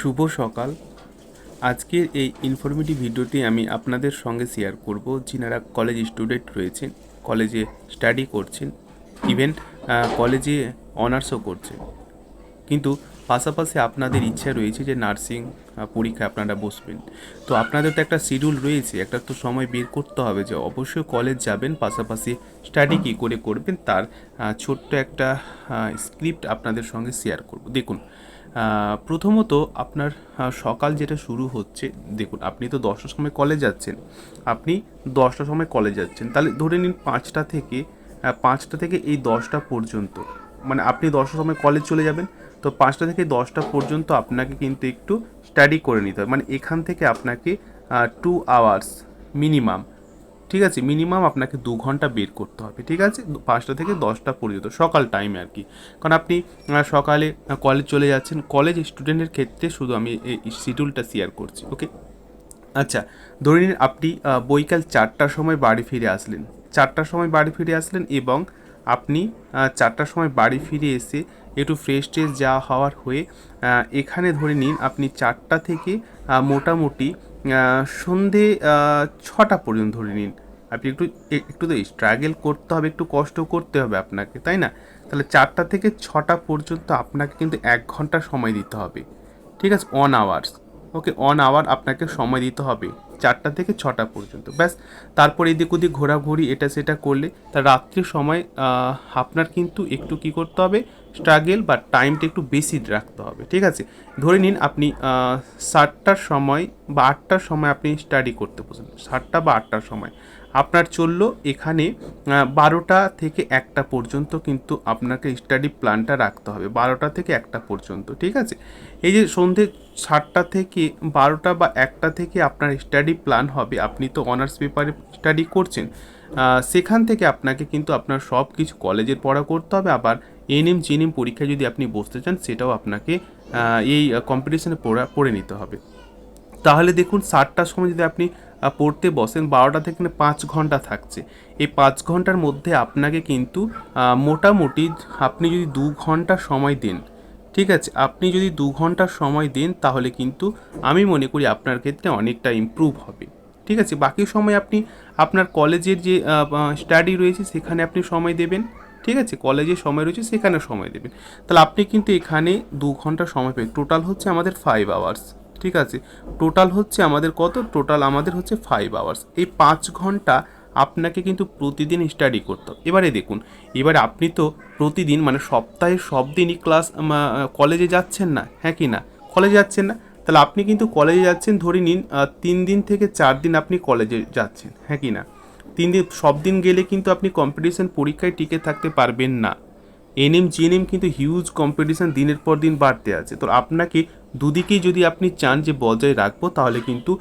শুভ সকাল। আজকের এই ইনফরমেটিভ ভিডিওটি আমি আপনাদের সঙ্গে শেয়ার করব। যিনারা কলেজ স্টুডেন্ট রয়েছেন কলেজে স্টাডি করছেন ইভেন কলেজে অনার্সও করছেন। কিন্তু পাশাপাশি আপনাদের ইচ্ছা রয়েছে যে নার্সিং পরীক্ষায় আপনারা বসবেন। তো আপনাদের তো একটা শিডিউল রয়েছে, একটা তো সময় বের করতে হবে যে অবশ্যই কলেজ যাবেন, পাশাপাশি স্টাডি কী করে করবেন, তার ছোট্ট একটা স্ক্রিপ্ট আপনাদের সঙ্গে শেয়ার করব। দেখুন প্রথমত আপনার সকাল যেটা শুরু হচ্ছে, দেখুন, আপনি তো দশটার সময় কলেজ যাচ্ছেন। আপনি দশটার সময় কলেজ যাচ্ছেন। তাহলে ধরে নিন পাঁচটা থেকে পাঁচটা থেকে এই দশটা পর্যন্ত মানে আপনি দশটার সময় কলেজ চলে যাবেন, তো পাঁচটা থেকে দশটা পর্যন্ত আপনাকে কিন্তু একটু স্টাডি করে নিতে হবে। মানে এখান থেকে আপনাকে টু আওয়ার্স মিনিমাম ঠিক আছে? মিনিমাম আপনাকে দু ঘণ্টা বের করতে হবে, ঠিক আছে? পাঁচটা থেকে দশটা পর্যন্ত, সকাল টাইমে আর কি। কারণ আপনি সকালে কলেজ চলে যাচ্ছেন কলেজ স্টুডেন্টের ক্ষেত্রে শুধু আমি এই শিডিউলটা শেয়ার করছি ওকে আচ্ছা ধরে নিন আপনি বৈকাল চারটার সময় বাড়ি ফিরে আসলেন। চারটার সময় বাড়ি ফিরে আসলেন এবং আপনি চারটার সময় বাড়ি ফিরে এসে একটু ফ্রেশ ট্রেশ যাওয়া হওয়ার হয়ে এখানে ধরে নিন আপনি চারটা থেকে মোটামুটি সন্ধে ছটা পর্যন্ত ধরে নিন। আপনি একটু একটু তো স্ট্রাগল করতে হবে, একটু কষ্ট করতে হবে আপনাকে, তাই না? তাহলে চারটা থেকে ছটা পর্যন্ত আপনাকে কিন্তু এক ঘণ্টা সময় দিতে হবে, ঠিক আছে? On hours okay on hour আপনাকে সময় দিতে হবে, চারটা থেকে ছটা পর্যন্ত, ব্যাস। তারপর এদিক ওদিক ঘোরাঘুরি, এটা সেটা করলে, তা রাত্রির সময় আপনার কিন্তু একটু কি করতে হবে? স্ট্রাগেল বা টাইমটা একটু বেশি রাখতে হবে, ঠিক আছে? ধরে নিন আপনি সাতটার সময় বা আটটার সময় আপনি স্টাডি করতে বসেন, সাতটা বা আটটার সময়। আপনার চলল, এখানে বারোটা থেকে একটা পর্যন্ত কিন্তু আপনাকে স্টাডি প্ল্যানটা রাখতে হবে, বারোটা থেকে একটা পর্যন্ত, ঠিক আছে? এই যে সন্ধে সাতটা থেকে বারোটা বা একটা থেকে আপনার স্টাডি প্ল্যান হবে, আপনি তো অনার্স পেপারে স্টাডি করছেন সেখান থেকে আপনাকে কিন্তু আপনার সব কিছু কলেজের পড়া করতে হবে, আবার এনএম জিএনএম পরীক্ষায় যদি আপনি বসতে চান, সেটাও আপনাকে এই কম্পিটিশানে পড়া, পড়ে নিতে হবে। তাহলে দেখুন, সাতটার সময় যদি আপনি পড়তে বসেন, বারোটা থেকে পাঁচ ঘণ্টা থাকছে। এই পাঁচ ঘণ্টার মধ্যে আপনাকে কিন্তু মোটামুটি আপনি যদি দু ঘণ্টা সময় দেন, ঠিক আছে? আপনি যদি দু ঘণ্টা সময় দেন, তাহলে কিন্তু আমি মনে করি আপনার ক্ষেত্রে অনেকটা ইমপ্রুভ হবে। ঠিক আছে? বাকি সময় আপনি, আপনার কলেজের যে স্টাডি রয়েছে, সেখানে আপনি সময় দেবেন। ঠিক আছে? কলেজে সময় রয়েছে সেখানে সময় দেবেন। তাহলে আপনি কিন্তু এখানে দু ঘণ্টা সময় পাবেন টোটাল হচ্ছে আমাদের ফাইভ আওয়ার্স ঠিক আছে? টোটাল হচ্ছে আমাদের কত? টোটাল আমাদের হচ্ছে ফাইভ আওয়ার্স এই পাঁচ ঘণ্টা আপনাকে কিন্তু প্রতিদিন স্টাডি করতে এবারে দেখুন, এবারে আপনি তো প্রতিদিন মানে সপ্তাহে সব দিনই ক্লাস কলেজে যাচ্ছেন না হ্যাঁ কি না? কলেজে যাচ্ছেন না? তাহলে আপনি কিন্তু কলেজে যাচ্ছেন, ধরে নিন তিন দিন থেকে চার দিন আপনি কলেজে যাচ্ছেন হ্যাঁ কি না? তিন দিন, সব দিন গেলে কিন্তু আপনি কম্পিটিশন পরীক্ষায় টিকে থাকতে পারবেন না। এনএম জিএনএম কিন্তু হিউজ কম্পিটিশন দিনের পর দিন বাড়তে আছে। তো আপনাকে দুদিকেই যদি আপনি চান যে বজায় রাখব, তাহলে কিন্তু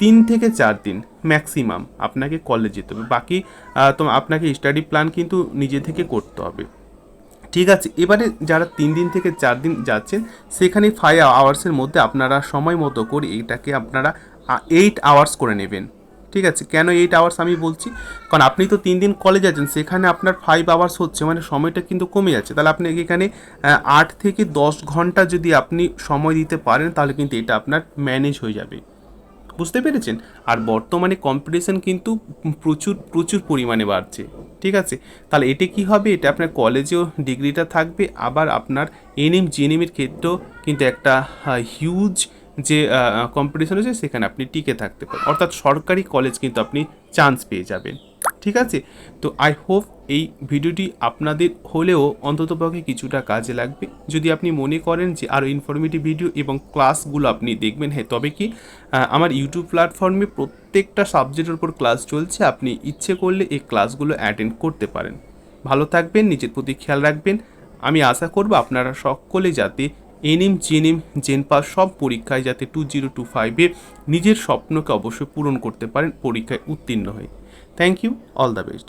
তিন থেকে চার দিন ম্যাক্সিমাম আপনাকে কলেজ যেতে হবে। বাকি তো আপনাকে স্টাডি প্ল্যান কিন্তু নিজে থেকে করতে হবে। ঠিক আছে, এবারে যারা তিন দিন থেকে চার দিন যাচ্ছেন, সেখানে ফাইভ আওয়ার্সের মধ্যে আপনারা সময় মতো করে এইটাকে আপনারা এইট আওয়ার্স করে নেবেন। ঠিক আছে, কেন এইট আওয়ার্স আমি বলছি? কারণ আপনি তো তিন দিন কলেজ আছেন, সেখানে আপনার ফাইভ আওয়ার্স হচ্ছে মানে সময়টা কিন্তু কমে যাচ্ছে। তাহলে আপনি এখানে আট থেকে দশ ঘণ্টা যদি আপনি সময় দিতে পারেন, তাহলে কিন্তু এটা আপনার ম্যানেজ হয়ে যাবে। বুঝতে পেরেছেন? আর বর্তমানে কম্পিটিশন কিন্তু প্রচুর প্রচুর পরিমাণে বাড়ছে। ঠিক আছে? তাহলে এতে কি হবে? এটা আপনার কলেজেও ডিগ্রিটা থাকবে, আবার আপনার এনএম জিএনএমের ক্ষেত্রেও কিন্তু একটা হিউজ যে কম্পিটিশন আছে সেখানে আপনি টিকে থাকতে পারেন। অর্থাৎ সরকারি কলেজ কিন্তু আপনি চান্স পেয়ে যাবেন। ঠিক আছে? তো আই হোপ এই ভিডিওটি আপনাদের হলেও অন্ততপক্ষে কিছুটা কাজে লাগবে। যদি আপনি মনে করেন যে আরও ইনফরমেটিভ ভিডিও এবং ক্লাসগুলো আপনি দেখবেন হ্যাঁ তবে কি আমার ইউটিউব প্ল্যাটফর্মে প্রত্যেকটা সাবজেক্টের উপর ক্লাস চলছে। আপনি ইচ্ছে করলে এই ক্লাসগুলো অ্যাটেন্ড করতে পারেন। ভালো থাকবেন, নিজের প্রতি খেয়াল রাখবেন। আমি আশা করব আপনারা সকলে যাতে এনএম জেনএম জেনপাস সব পরীক্ষায় যাতে টু জিরো টু ফাইভে নিজের স্বপ্নকে অবশ্যই পূরণ করতে পারেন, পরীক্ষায় উত্তীর্ণ হয়ে। Thank you all the best